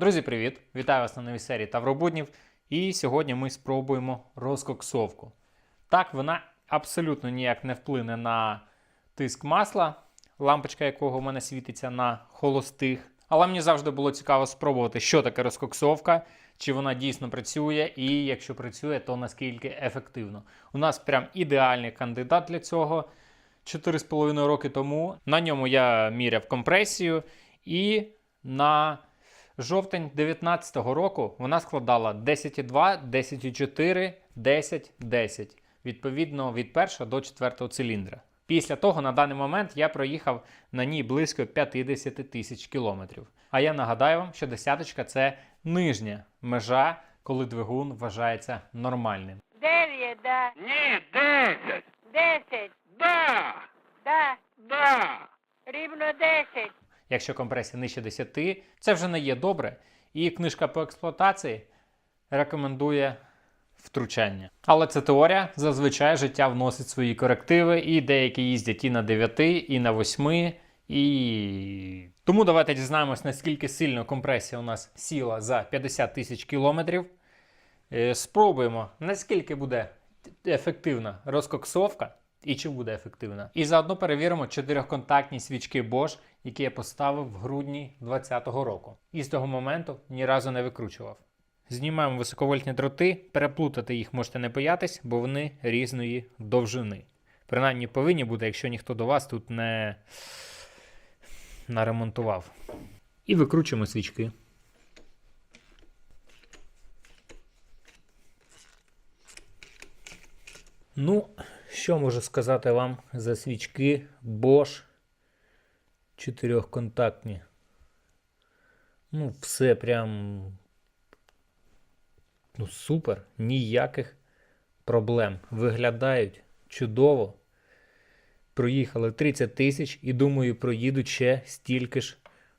Друзі, привіт! Вітаю вас на новій серії Тавробуднів. І сьогодні ми спробуємо розкоксовку. Так, вона абсолютно ніяк не вплине на тиск масла, лампочка якого в мене світиться на холостих. Але мені завжди було цікаво спробувати, що таке розкоксовка, чи вона дійсно працює, і якщо працює, то наскільки ефективно. У нас прям ідеальний кандидат для цього. 4,5 роки тому. На ньому я міряв компресію, і на жовтень 2019 року вона складала 10,2, 10,4, 10, 10. Відповідно від першого до четвертого циліндра. Після того на даний момент я проїхав на ній близько 50 тисяч кілометрів. А я нагадаю вам, що десяточка це нижня межа, коли двигун вважається нормальним. Дев'ять, да. Ні, десять. Десять, Да. да. Да. Рівно десять. Якщо компресія нижче 10, це вже не є добре. І книжка по експлуатації рекомендує втручання. Але це теорія. Зазвичай життя вносить свої корективи, і деякі їздять і на 9, і на 8. І тому давайте дізнаємось, наскільки сильно компресія у нас сіла за 50 тисяч кілометрів. Е, Спробуємо, наскільки буде ефективна розкоксовка і чи буде ефективна. І заодно перевіримо чотирьохконтактні свічки Bosch, які я поставив в грудні 2020 року. І з того моменту ні разу не викручував. Знімаємо високовольтні дроти, переплутати їх можете не боятись, бо вони різної довжини. Принаймні повинні бути, якщо ніхто до вас тут не наремонтував. І викручуємо свічки. Ну, що можу сказати вам за свічки Bosch чотирьохконтактні. Ну, все прям ну, супер, ніяких проблем. Виглядають чудово. Проїхали 30 тисяч і думаю, проїдуть ще стільки ж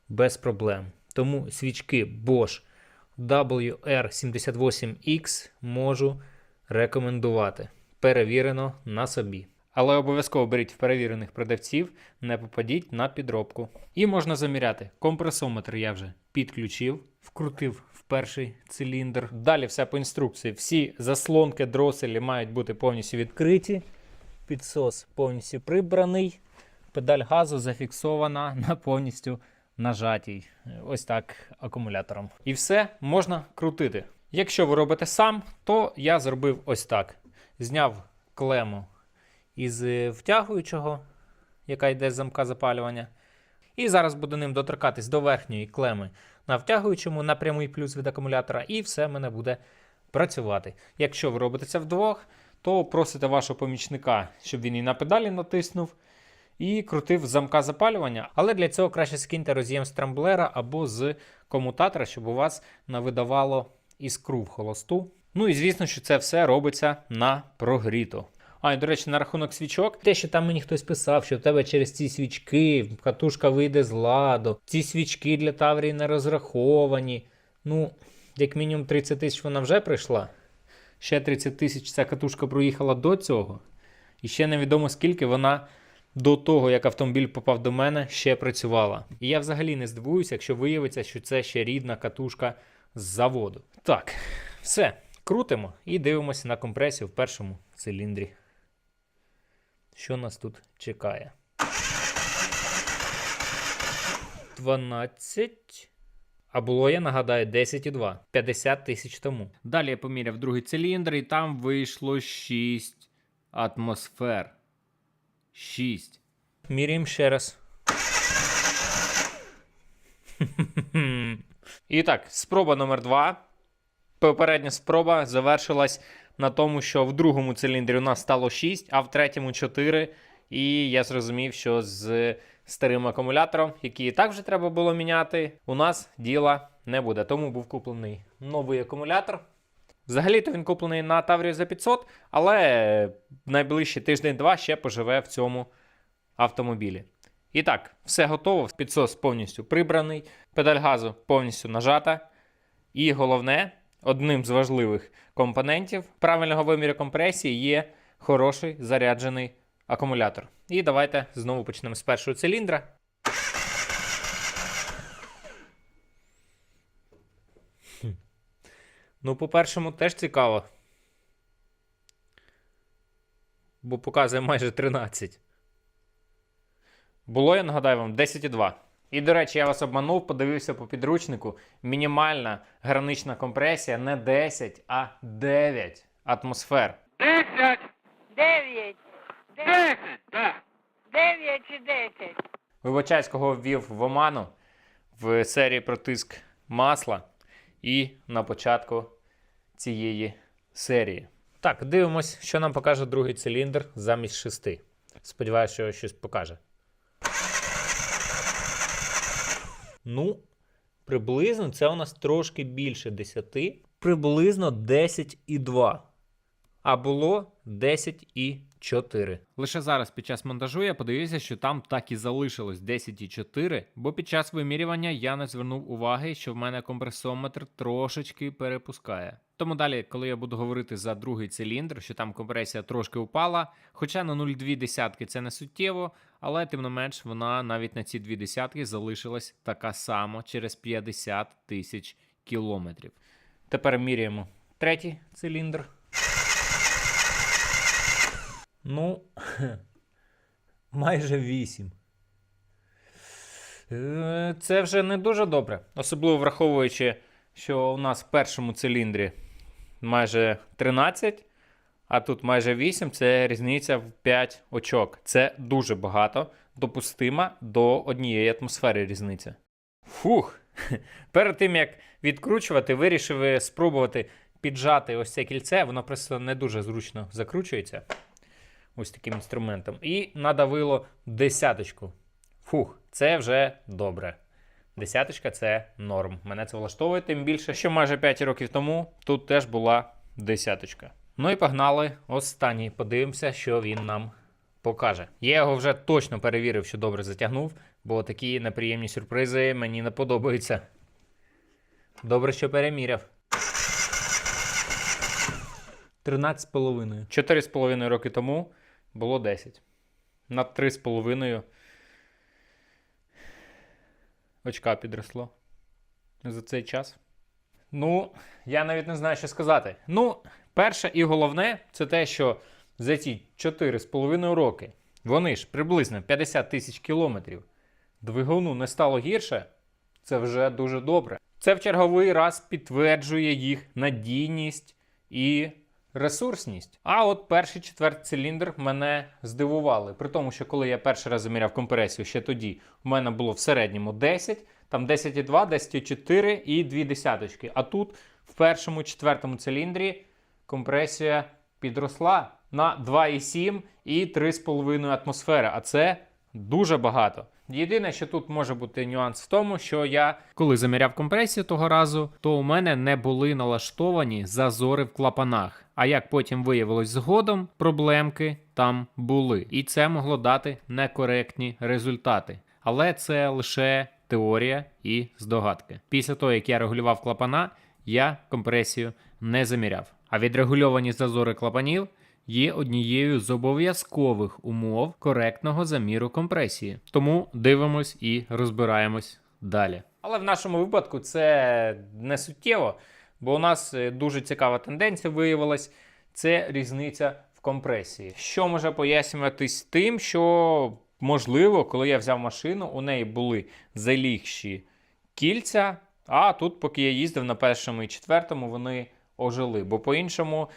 без проблем. Тому свічки Bosch WR78X можу рекомендувати. Перевірено на собі. Але обов'язково беріть в перевірених продавців, не попадіть на підробку. І можна заміряти. Компресометр я вже підключив, вкрутив в перший циліндр. Далі все по інструкції. Всі заслонки дроселі мають бути повністю відкриті. Підсос повністю прибраний. Педаль газу зафіксована на повністю нажатій. Ось так акумулятором. І все можна крутити. Якщо ви робите сам, то я зробив ось так: зняв клему із е, втягуючого, яка йде з замка запалювання. І зараз буду ним доторкатись до верхньої клеми на втягуючому на прямий плюс від акумулятора, і все в мене буде працювати. Якщо ви робите це вдвох, то просите вашого помічника, щоб він і на педалі натиснув. І крутив замка запалювання, але для цього краще скиньте роз'єм з трамблера або з комутатора, щоб у вас навидавало іскру в холосту. Ну і звісно, що це все робиться на прогріто. А, і до речі, на рахунок свічок, те, що там мені хтось писав, що в тебе через ці свічки катушка вийде з ладу, ці свічки для Таврії не розраховані. Ну, як мінімум 30 тисяч вона вже прийшла. Ще 30 тисяч ця катушка проїхала до цього. І ще невідомо скільки вона до того, як автомобіль попав до мене, ще працювала. І я взагалі не здивуюся, якщо виявиться, що це ще рідна катушка з заводу. Так, все, крутимо і дивимося на компресію в першому циліндрі. Що нас тут чекає? 12. А було, я нагадаю, 10,2. 50 тисяч тому. Далі я поміряв другий циліндр, і там вийшло 6 атмосфер. 6. Міряємо ще раз. І так, спроба номер 2. Попередня спроба завершилась на тому, що в другому циліндрі у нас стало 6, а в третьому 4. І я зрозумів, що з старим акумулятором, який і так вже треба було міняти, у нас діла не буде. Тому був куплений новий акумулятор. Взагалі-то він куплений на Таврію за 500, але найближчий тиждень-два ще поживе в цьому автомобілі. І так, все готово. Підсос повністю прибраний, педаль газу повністю нажата. І головне, одним з важливих компонентів правильного виміру компресії є хороший заряджений акумулятор. І давайте знову почнемо з першого циліндра. Ну, по першому теж цікаво. Бо показує майже 13. Було, я нагадаю вам, 10,2. І, до речі, я вас обманув, подивився по підручнику. Мінімальна гранична компресія не 10, а 9 атмосфер. Десять. Дев'ять. Де- Десять. Да. Дев'ять чи десять. Вибачаюсь, кого ввів в оману в серії про тиск масла і на початку цієї серії. Так, дивимось, що нам покаже другий циліндр замість шести. Сподіваюся, що щось покаже. Ну, приблизно це у нас трошки більше 10, приблизно 10,2. А було 10,4. Лише зараз під час монтажу я подивився, що там так і залишилось 10,4, бо під час вимірювання я не звернув уваги, що в мене компресометр трошечки перепускає. Тому далі, коли я буду говорити за другий циліндр, що там компресія трошки упала, хоча на 0,2 десятки це не суттєво, але тим не менш вона навіть на ці 2 десятки залишилась така сама через 50 тисяч кілометрів. Тепер міряємо третій циліндр. Ну, майже 8. Е, Це вже не дуже добре. Особливо враховуючи, що у нас в першому циліндрі майже 13, а тут майже 8 це різниця в 5 очок. Це дуже багато. Допустима до однієї атмосфери різниця. Фух. Перед тим як відкручувати, вирішив спробувати піджати ось це кільце, воно просто не дуже зручно закручується ось таким інструментом. І надавило десяточку. Фух, це вже добре. Десяточка це норм. Мене це влаштовує, тим більше, що майже 5 років тому тут теж була десяточка. Ну і погнали. Останній. Подивимося, що він нам покаже. Я його вже точно перевірив, що добре затягнув, бо такі неприємні сюрпризи мені не подобаються. Добре, що переміряв. 13,5. 4,5 роки тому було 10. На 3,5 очка підросло за цей час. Ну, я навіть не знаю, що сказати. Ну, перше і головне, це те, що за ці 4,5 роки вони ж приблизно 50 тисяч кілометрів двигуну не стало гірше. Це вже дуже добре. Це в черговий раз підтверджує їх надійність і ресурсність. А от перший четвертий циліндр мене здивували. При тому, що коли я перший раз заміряв компресію, ще тоді у мене було в середньому 10, там 10,2, 10,4 і 2 десяточки. А тут в першому четвертому циліндрі компресія підросла на 2,7 і 3,5 атмосфери. А це дуже багато. Єдине, що тут може бути нюанс в тому, що я, коли заміряв компресію того разу, то у мене не були налаштовані зазори в клапанах. А як потім виявилось згодом, проблемки там були. І це могло дати некоректні результати. Але це лише теорія і здогадки. Після того, як я регулював клапана, я компресію не заміряв. А відрегульовані зазори клапанів є однією з обов'язкових умов коректного заміру компресії. Тому дивимось і розбираємось далі. Але в нашому випадку це не суттєво, бо у нас е, дуже цікава тенденція виявилась це різниця в компресії. Що може пояснюватись тим, що можливо, коли я взяв машину, у неї були залігші кільця, а тут, поки я їздив на першому і четвертому, вони ожили. Бо по-іншому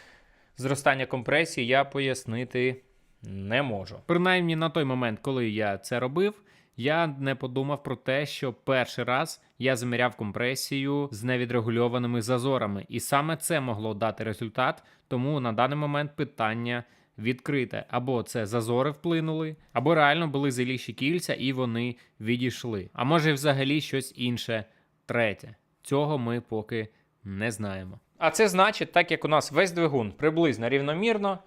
зростання компресії я пояснити не можу. Принаймні на той момент, коли я це робив, я не подумав про те, що перший раз я заміряв компресію з невідрегульованими зазорами, і саме це могло дати результат. Тому на даний момент питання відкрите. Або це зазори вплинули, або реально були заліші кільця і вони відійшли. А може, взагалі щось інше третє. Цього ми поки не знаємо. А це значить, так як у нас весь двигун приблизно рівномірно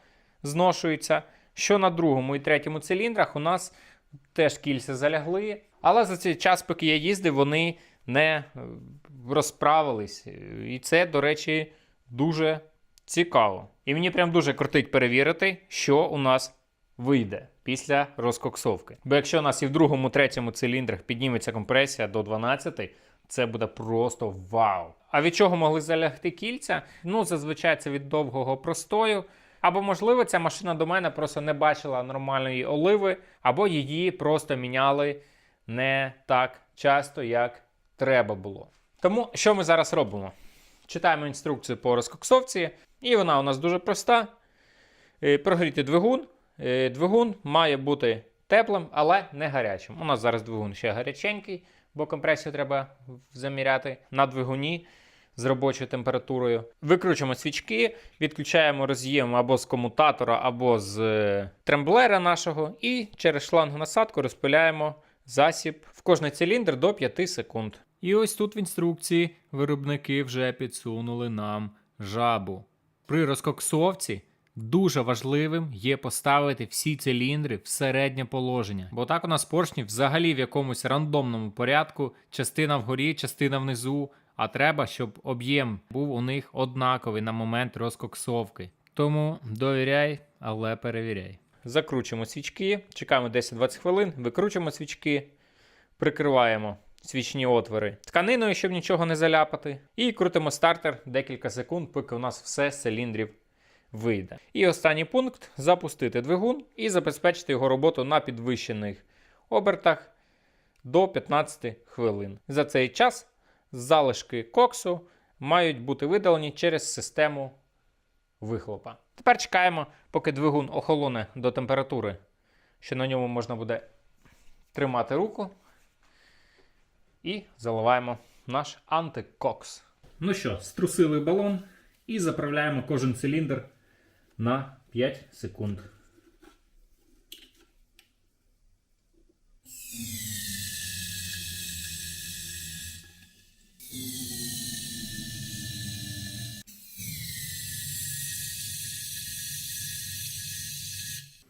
зношується, що на другому і третьому циліндрах у нас теж кільця залягли. Але за цей час, поки я їздив, вони не е, розправились. І це, до речі, дуже цікаво. І мені прям дуже крутить перевірити, що у нас вийде після розкоксовки. Бо якщо у нас і в другому, третьому циліндрах підніметься компресія до 12, Це буде просто вау. А від чого могли залягти кільця? Ну, зазвичай це від довгого простою. Або, можливо, ця машина до мене просто не бачила нормальної оливи, або її просто міняли не так часто, як треба було. Тому що ми зараз робимо? Читаємо інструкцію по розкоксовці, і вона у нас дуже проста. Е, Прогріти двигун. Е, Двигун має бути теплим, але не гарячим. У нас зараз двигун ще гаряченький, бо компресію треба заміряти на двигуні з робочою температурою. Викручуємо свічки, відключаємо роз'єм або з комутатора, або з е, тремблера нашого, і через шлангу насадку розпиляємо засіб в кожний циліндр до 5 секунд. І ось тут в інструкції виробники вже підсунули нам жабу. При розкоксовці дуже важливим є поставити всі циліндри в середнє положення, бо так у нас поршні взагалі в якомусь рандомному порядку, частина вгорі, частина внизу. А треба, щоб об'єм був у них однаковий на момент розкоксовки. Тому довіряй, але перевіряй. Закручуємо свічки, чекаємо 10-20 хвилин, викручуємо свічки, прикриваємо свічні отвори тканиною, щоб нічого не заляпати. І крутимо стартер декілька секунд, поки у нас все з циліндрів вийде. І останній пункт запустити двигун і забезпечити його роботу на підвищених обертах до 15 хвилин. За цей час залишки коксу мають бути видалені через систему вихлопа. Тепер чекаємо, поки двигун охолоне до температури, що на ньому можна буде тримати руку. І заливаємо наш антикокс. Ну що, струсили балон і заправляємо кожен циліндр на 5 секунд.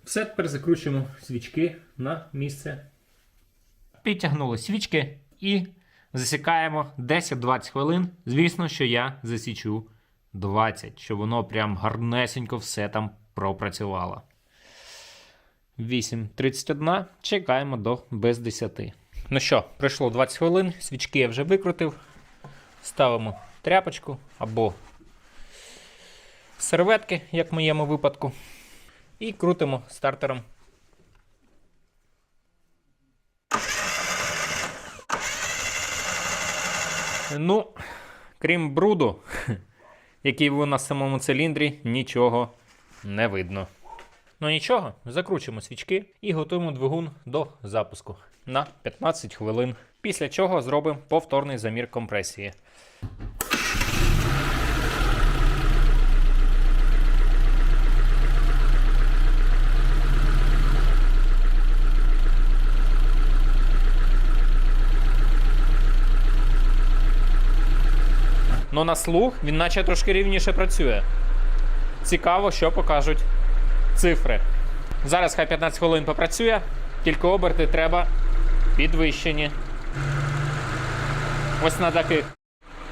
Все, тепер закручуємо свічки на місце. Підтягнули свічки і засікаємо 10-20 хвилин. Звісно, що я засічу 20, щоб воно прям гарнесенько все там пропрацювало. 8.31. Чекаємо до без 10. Ну що, пройшло 20 хвилин, свічки я вже викрутив. Ставимо тряпочку або серветки, як в моєму випадку. І крутимо стартером. Ну, крім бруду, який був на самому циліндрі, нічого не видно. Ну нічого, закручуємо свічки і готуємо двигун до запуску на 15 хвилин. Після чого зробимо повторний замір компресії. Ну на слух він наче трошки рівніше працює. Цікаво, що покажуть цифри. Зараз хай 15 хвилин попрацює, тільки оберти треба підвищені. Ось на таких.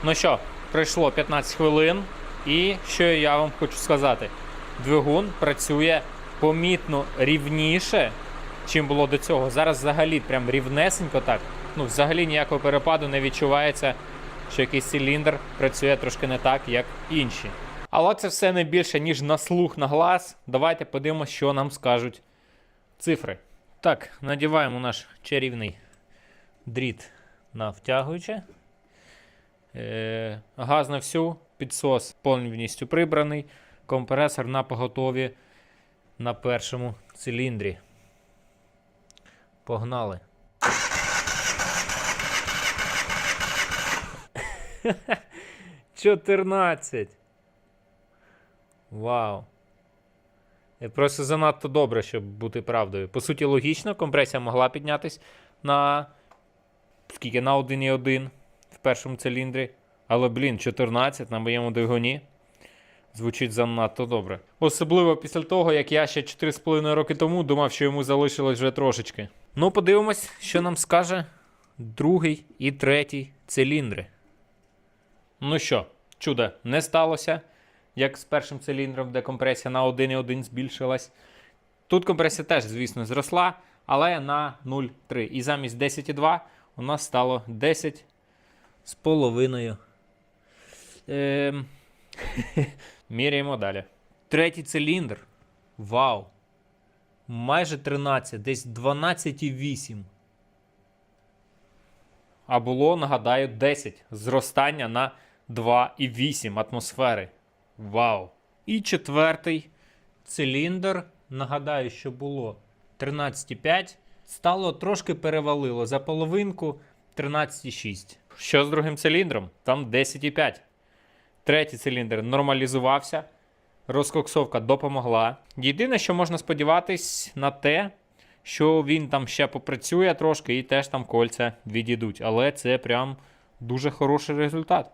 Ну що, пройшло 15 хвилин, і що я вам хочу сказати: двигун працює помітно рівніше, чим було до цього. Зараз взагалі прям рівнесенько так. Ну, взагалі ніякого перепаду не відчувається, що якийсь циліндр працює трошки не так, як інші. Але це все не більше, ніж на слух на глаз. Давайте подивимося, що нам скажуть цифри. Так, надіваємо наш чарівний дріт на втягуюче. Е, газ на всю, підсос повністю прибраний, компресор на поготові на першому циліндрі. Погнали. Чотирнадцять. Вау. Просто занадто добре, щоб бути правдою. По суті, логічно, компресія могла піднятись на скільки на 1,1 в першому циліндрі. Але, блін, 14 на моєму двигуні. Звучить занадто добре. Особливо після того, як я ще 4,5 роки тому думав, що йому залишилось вже трошечки. Ну, подивимось, що нам скаже другий і третій циліндри. Ну що, чудо не сталося, як з першим циліндром, де компресія на 1,1 збільшилась. Тут компресія теж, звісно, зросла, але на 0,3. І замість 10,2 у нас стало 10,45. з половиною. Ем... Міряємо далі. Третій циліндр. Вау! Майже 13, десь 12,8. А було, нагадаю, 10. Зростання на 2,8 атмосфери. Вау! І четвертий циліндр. Нагадаю, що було 13,5. Стало трошки перевалило за половинку 13,6. Що з другим циліндром? Там 10,5. Третій циліндр нормалізувався. Розкоксовка допомогла. Єдине, що можна сподіватись на те, що він там ще попрацює трошки і теж там кольця відійдуть. Але це прям дуже хороший результат.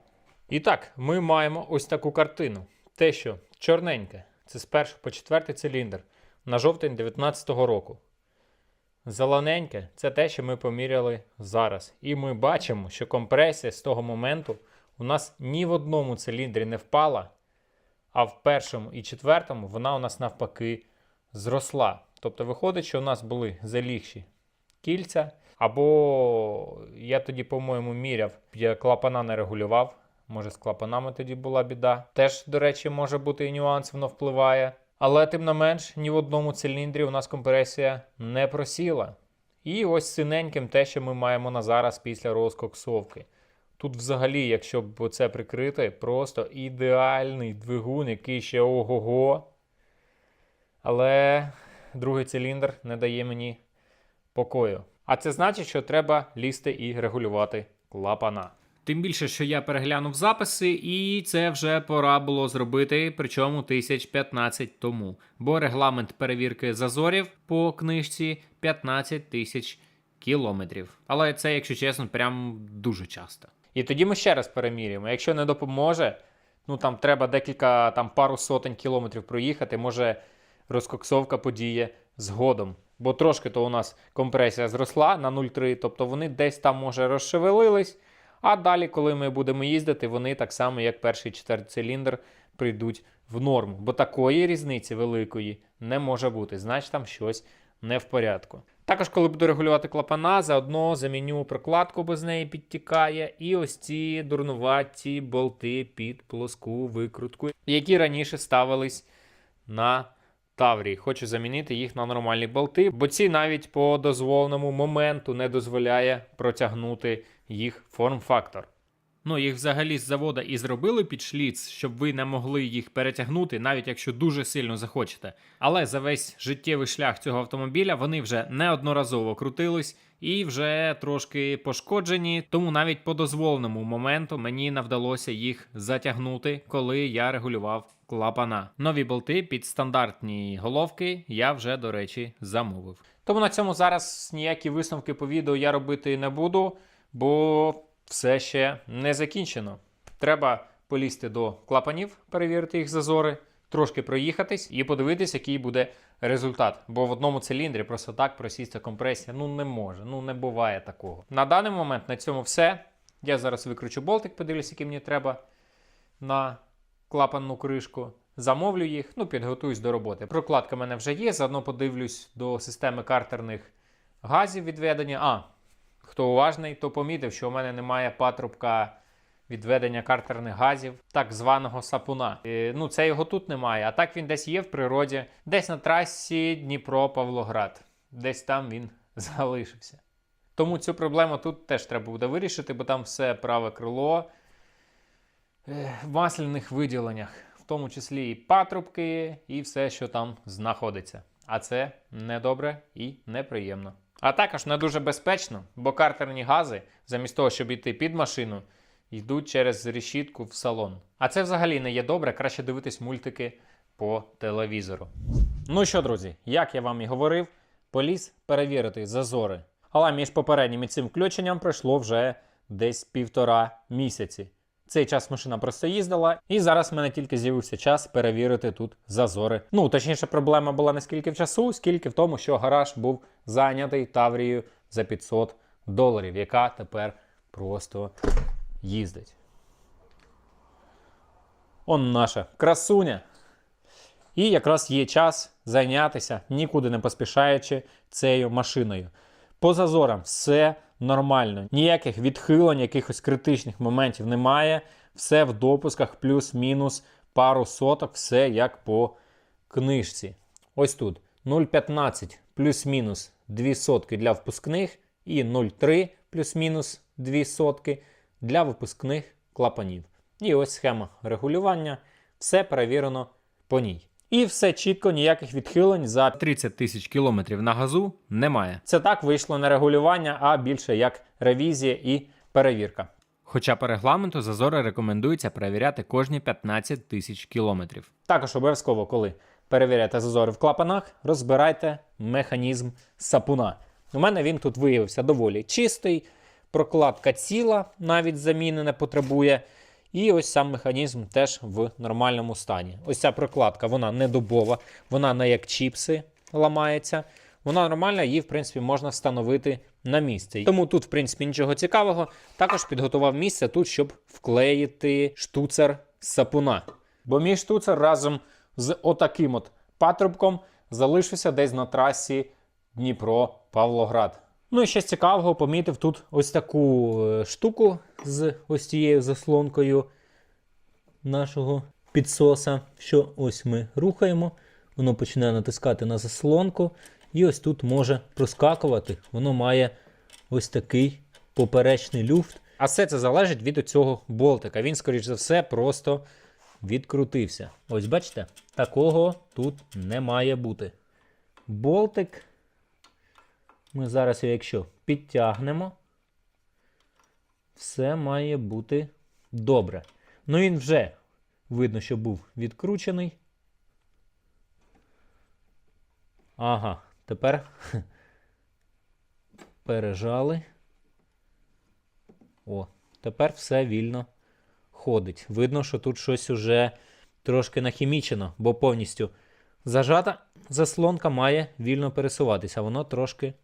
І так, ми маємо ось таку картину. Те, що чорненьке, це з першого по четвертий циліндр на жовтень 2019 року. Зелененьке це те, що ми поміряли зараз. І ми бачимо, що компресія з того моменту у нас ні в одному циліндрі не впала, а в першому і четвертому вона у нас навпаки зросла. Тобто виходить, що у нас були залігші кільця, або я тоді, по-моєму, міряв, я клапана не регулював. Може, з клапанами тоді була біда. Теж, до речі, може бути і нюанс, воно впливає. Але тим не менш, ні в одному циліндрі у нас компресія не просіла. І ось синеньким те, що ми маємо на зараз після розкоксовки. Тут, взагалі, якщо б це прикрити, просто ідеальний двигун, який ще ого-го. Але другий циліндр не дає мені покою. А це значить, що треба лізти і регулювати клапана. Тим більше, що я переглянув записи, і це вже пора було зробити, причому тисяч 15 тому. Бо регламент перевірки зазорів по книжці 15 тисяч кілометрів. Але це, якщо чесно, прям дуже часто. І тоді ми ще раз перемірюємо. Якщо не допоможе, ну там треба декілька, там пару сотень кілометрів проїхати, може розкоксовка подіє згодом. Бо трошки то у нас компресія зросла на 0,3, тобто вони десь там може розшевелились. А далі, коли ми будемо їздити, вони так само, як перший і четвертий циліндр, прийдуть в норму. Бо такої різниці великої не може бути. Значить, там щось не в порядку. Також, коли буду регулювати клапана, заодно заміню прокладку, бо з неї підтікає, і ось ці дурнуваті болти під плоску викрутку, які раніше ставились на Таврії. Хочу замінити їх на нормальні болти, бо ці навіть по дозволеному моменту не дозволяє протягнути їх форм-фактор. Ну, їх взагалі з завода і зробили під шліц, щоб ви не могли їх перетягнути, навіть якщо дуже сильно захочете. Але за весь життєвий шлях цього автомобіля вони вже неодноразово крутились і вже трошки пошкоджені, тому навіть по дозволеному моменту мені не вдалося їх затягнути, коли я регулював клапана. Нові болти під стандартні головки я вже, до речі, замовив. Тому на цьому зараз ніякі висновки по відео я робити не буду, бо все ще не закінчено. Треба полізти до клапанів, перевірити їх зазори, трошки проїхатись і подивитись, який буде результат. Бо в одному циліндрі просто так просісти компресія ну не може, ну не буває такого. На даний момент на цьому все. Я зараз викручу болтик, подивлюсь, який мені треба на клапанну кришку. Замовлю їх, ну підготуюсь до роботи. Прокладка в мене вже є. Заодно подивлюсь до системи картерних газів відведення. А, хто уважний, то помітив, що у мене немає патрубка відведення картерних газів, так званого сапуна. Е, ну, це його тут немає, а так він десь є в природі, десь на трасі Дніпро-Павлоград. Десь там він залишився. Тому цю проблему тут теж треба буде вирішити, бо там все праве крило е, в масляних виділеннях, в тому числі і патрубки, і все, що там знаходиться. А це недобре і неприємно. А також не дуже безпечно, бо картерні гази, замість того, щоб йти під машину, йдуть через решітку в салон. А це взагалі не є добре, краще дивитись мультики по телевізору. Ну що, друзі, як я вам і говорив, поліз перевірити зазори. Але між попереднім і цим включенням пройшло вже десь півтора місяці. Цей час машина просто їздила, і зараз в мене тільки з'явився час перевірити тут зазори. Ну, точніше, проблема була не скільки в часу, скільки в тому, що гараж був зайнятий Таврією за 500 доларів, яка тепер просто їздить. Он наша красуня. І якраз є час зайнятися, нікуди не поспішаючи цією машиною. По зазорам все нормально. Ніяких відхилень, якихось критичних моментів немає. Все в допусках, плюс-мінус пару соток, все як по книжці. Ось тут 0,15 плюс-мінус 2 сотки для впускних і 0,3 плюс-мінус 2 сотки для випускних клапанів. І ось схема регулювання. Все перевірено по ній. І все чітко, ніяких відхилень за 30 тисяч кілометрів на газу немає. Це так вийшло не регулювання, а більше як ревізія і перевірка. Хоча по регламенту зазори рекомендується перевіряти кожні 15 тисяч кілометрів. Також обов'язково, коли перевіряєте зазори в клапанах, розбирайте механізм сапуна. У мене він тут виявився доволі чистий, прокладка ціла, навіть заміни не потребує. І ось сам механізм теж в нормальному стані. Ось ця прокладка, вона не дубова, вона не як чіпси ламається. Вона нормальна, її, в принципі, можна встановити на місце. Тому тут, в принципі, нічого цікавого. Також підготував місце тут, щоб вклеїти штуцер сапуна. Бо мій штуцер разом з отаким от патрубком залишився десь на трасі Дніпро-Павлоград. Ну і ще цікавого помітив тут ось таку е, штуку з ось цією заслонкою нашого підсоса, що ось ми рухаємо, воно починає натискати на заслонку, і ось тут може проскакувати. Воно має ось такий поперечний люфт. А все це залежить від цього болтика. Він, скоріш за все, просто відкрутився. Ось бачите, такого тут не має бути. Болтик. Ми зараз, якщо підтягнемо, все має бути добре. Ну він вже видно, що був відкручений. Ага, тепер пережали. О, тепер все вільно ходить. Видно, що тут щось уже трошки нахімічено, бо повністю зажата заслонка має вільно пересуватися. Воно трошки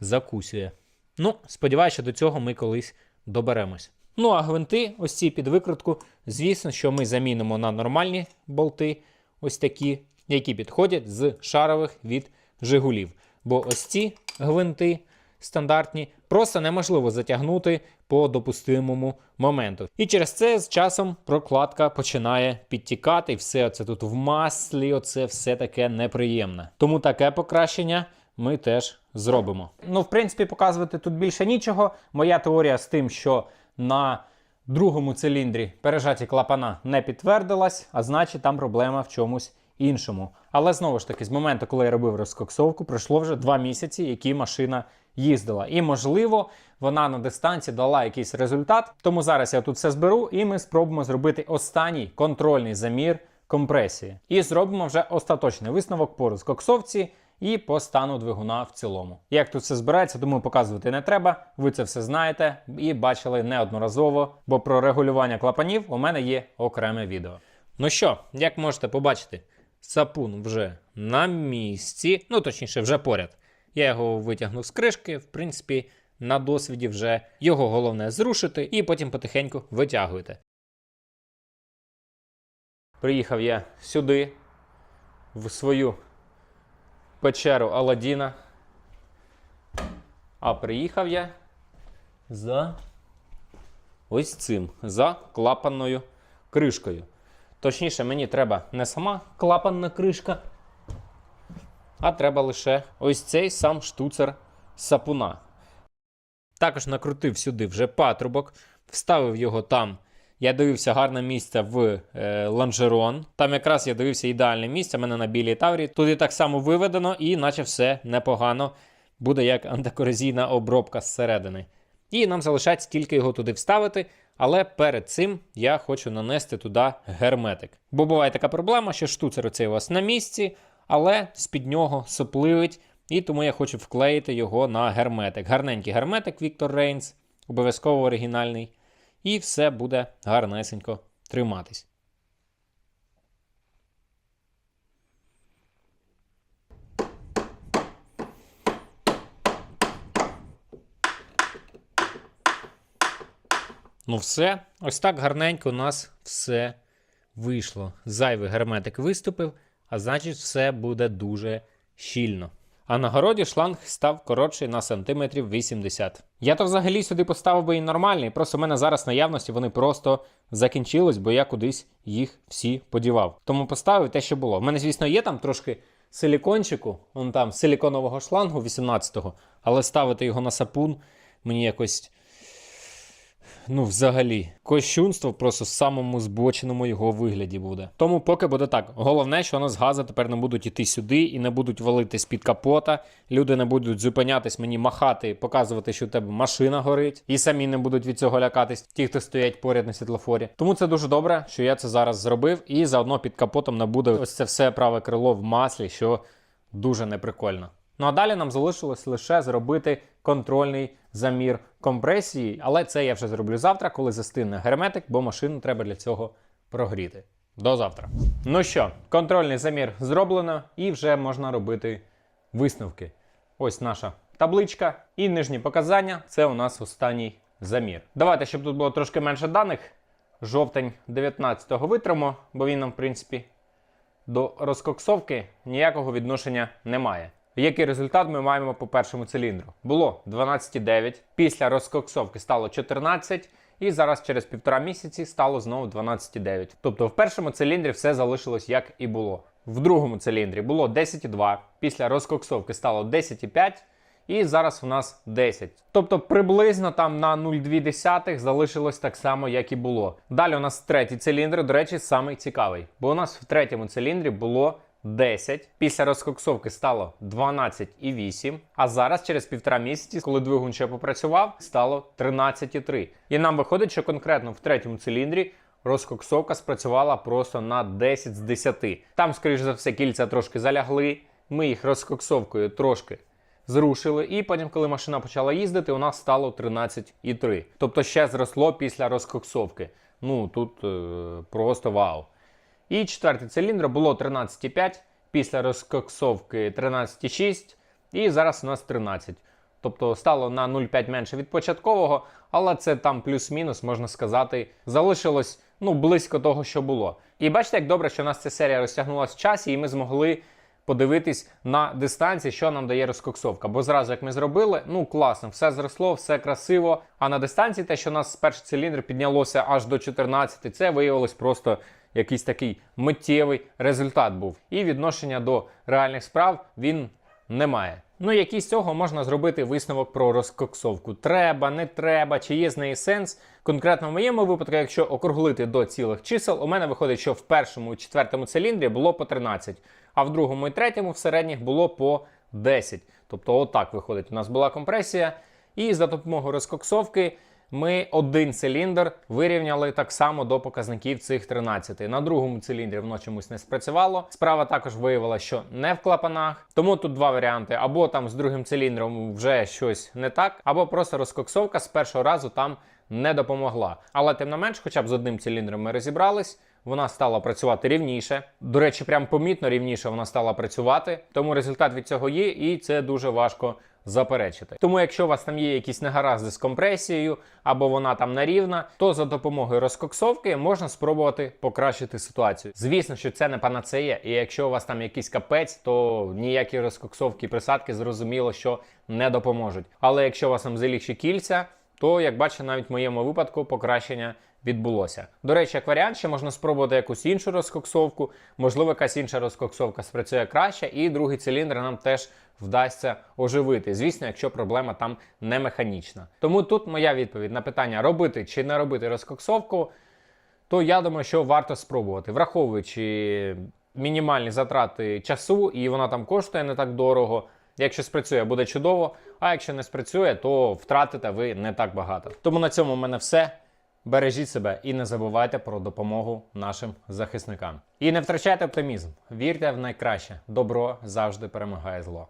закусює. Ну, сподіваюся, що до цього ми колись доберемось. Ну, а гвинти, ось ці під викрутку, звісно, що ми замінимо на нормальні болти, ось такі, які підходять з шарових від Жигулів. Бо ось ці гвинти стандартні просто неможливо затягнути по допустимому моменту. І через це з часом прокладка починає підтікати, і все це тут в маслі, оце все таке неприємне. Тому таке покращення ми теж зробимо. Ну, в принципі, показувати тут більше нічого. Моя теорія з тим, що на другому циліндрі пережаті клапана не підтвердилась, а значить там проблема в чомусь іншому. Але знову ж таки, з моменту, коли я робив розкоксовку, пройшло вже два місяці, які машина їздила. І можливо, вона на дистанції дала якийсь результат. Тому зараз я тут все зберу, і ми спробуємо зробити останній контрольний замір компресії. І зробимо вже остаточний висновок по розкоксовці і по стану двигуна в цілому. Як тут все збирається, думаю, показувати не треба. Ви це все знаєте і бачили неодноразово, бо про регулювання клапанів у мене є окреме відео. Ну що, як можете побачити, сапун вже на місці, ну точніше, вже поряд. Я його витягнув з кришки, в принципі, на досвіді вже його головне зрушити і потім потихеньку витягуєте. Приїхав я сюди, в свою печеру Аладдіна. А приїхав я за ось цим, за клапанною кришкою. Точніше, мені треба не сама клапанна кришка, а треба лише ось цей сам штуцер сапуна. Також накрутив сюди вже патрубок, вставив його там. Я дивився гарне місце в е, лонжерон. Там якраз я дивився ідеальне місце. в мене на білій таврі. Туди так само виведено, і наче все непогано буде як антикорозійна обробка зсередини. І нам залишається тільки його туди вставити. Але перед цим я хочу нанести туди герметик. Бо буває така проблема, що штуцер оцей у вас на місці, але з-під нього сопливить, і тому я хочу вклеїти його на герметик. Гарненький герметик Victor Reigns, обов'язково оригінальний. І все буде гарнесенько триматись. Ну, все. Ось так гарненько у нас все вийшло. Зайвий герметик виступив, а значить, все буде дуже щільно. А на городі шланг став коротший на сантиметрів 80. Я то взагалі сюди поставив би і нормальний, просто в мене зараз наявності вони просто закінчились, бо я кудись їх всі подівав. Тому поставив те, що було. У мене, звісно, є там трошки силікончику, вон там силіконового шлангу 18-го, але ставити його на сапун мені якось. Ну, взагалі, кощунство просто в самому збоченому його вигляді буде. Тому поки буде так. Головне, що у нас гази тепер не будуть іти сюди і не будуть валити з-під капота. Люди не будуть зупинятись, мені махати, показувати, що у тебе машина горить, і самі не будуть від цього лякатись, ті, хто стоять поряд на світлофорі. Тому це дуже добре, що я це зараз зробив, і заодно під капотом не буде ось це все праве крило в маслі, що дуже неприкольно. Ну а далі нам залишилось лише зробити контрольний замір компресії, але це я вже зроблю завтра, коли застигне герметик, бо машину треба для цього прогріти. До завтра. Ну що, контрольний замір зроблено, і вже можна робити висновки. Ось наша табличка і нижні показання це у нас останній замір. Давайте, щоб тут було трошки менше даних. Жовтень 19-го витримо, бо він нам, в принципі, до розкоксовки ніякого відношення немає. Який результат ми маємо по першому циліндру? Було 12,9, після розкоксовки стало 14, і зараз через півтора місяці стало знову 12,9. Тобто в першому циліндрі все залишилось як і було. В другому циліндрі було 10,2, після розкоксовки стало 10,5. І зараз у нас 10. Тобто приблизно там на 0,2 залишилось так само, як і було. Далі у нас третій циліндр, до речі, самий цікавий. Бо у нас в третьому циліндрі було 10. Після розкоксовки стало 12,8. А зараз, через півтора місяці, коли двигун ще попрацював, стало 13,3. І нам виходить, що конкретно в третьому циліндрі розкоксовка спрацювала просто на 10 з 10. Там, скоріш за все, кільця трошки залягли. Ми їх розкоксовкою трошки зрушили, і потім, коли машина почала їздити, у нас стало 13,3. Тобто ще зросло після розкоксовки. Ну тут е, просто вау. І четвертий циліндр було 13,5, після розкоксовки 13,6, і зараз у нас 13. Тобто стало на 0,5 менше від початкового, але це там плюс-мінус, можна сказати, залишилось ну, близько того, що було. І бачите, як добре, що у нас ця серія розтягнулася в часі, і ми змогли подивитись на дистанції, що нам дає розкоксовка. Бо зразу, як ми зробили, ну класно, все зросло, все красиво. А на дистанції те, що у нас перший циліндр піднялося аж до 14, це виявилось просто якийсь такий миттєвий результат був. І відношення до реальних справ він не має. Ну, який з цього можна зробити висновок про розкоксовку? Треба, не треба, чи є з неї сенс? Конкретно в моєму випадку, якщо округлити до цілих чисел, у мене виходить, що в першому і четвертому циліндрі було по 13, а в другому і третьому в середніх було по 10. Тобто, отак виходить. У нас була компресія, і за допомогою розкоксовки ми один циліндр вирівняли так само до показників цих 13. На другому циліндрі воно чомусь не спрацювало. Справа також виявила, що не в клапанах. Тому тут два варіанти: або там з другим циліндром вже щось не так, або просто розкоксовка з першого разу там не допомогла. Але тим не менш, хоча б з одним циліндром ми розібрались. Вона стала працювати рівніше. До речі, прям помітно рівніше вона стала працювати. Тому результат від цього є, і це дуже важко заперечити. Тому, якщо у вас там є якісь негаразди з компресією або вона там нерівна, то за допомогою розкоксовки можна спробувати покращити ситуацію. Звісно, що це не панацея, і якщо у вас там якийсь капець, то ніякі розкоксовки і присадки зрозуміло, що не допоможуть. Але якщо у вас там залігші кільця, то як бачите, навіть в моєму випадку покращення відбулося. До речі, як варіант, ще можна спробувати якусь іншу розкоксовку, можливо, якась інша розкоксовка спрацює краще, і другий циліндр нам теж вдасться оживити. Звісно, якщо проблема там не механічна. Тому тут моя відповідь на питання робити чи не робити розкоксовку, то я думаю, що варто спробувати, враховуючи мінімальні затрати часу, і вона там коштує не так дорого. Якщо спрацює, буде чудово. А якщо не спрацює, то втратите ви не так багато. Тому на цьому в мене все. Бережіть себе і не забувайте про допомогу нашим захисникам. І не втрачайте оптимізм. Вірте в найкраще. Добро завжди перемагає зло.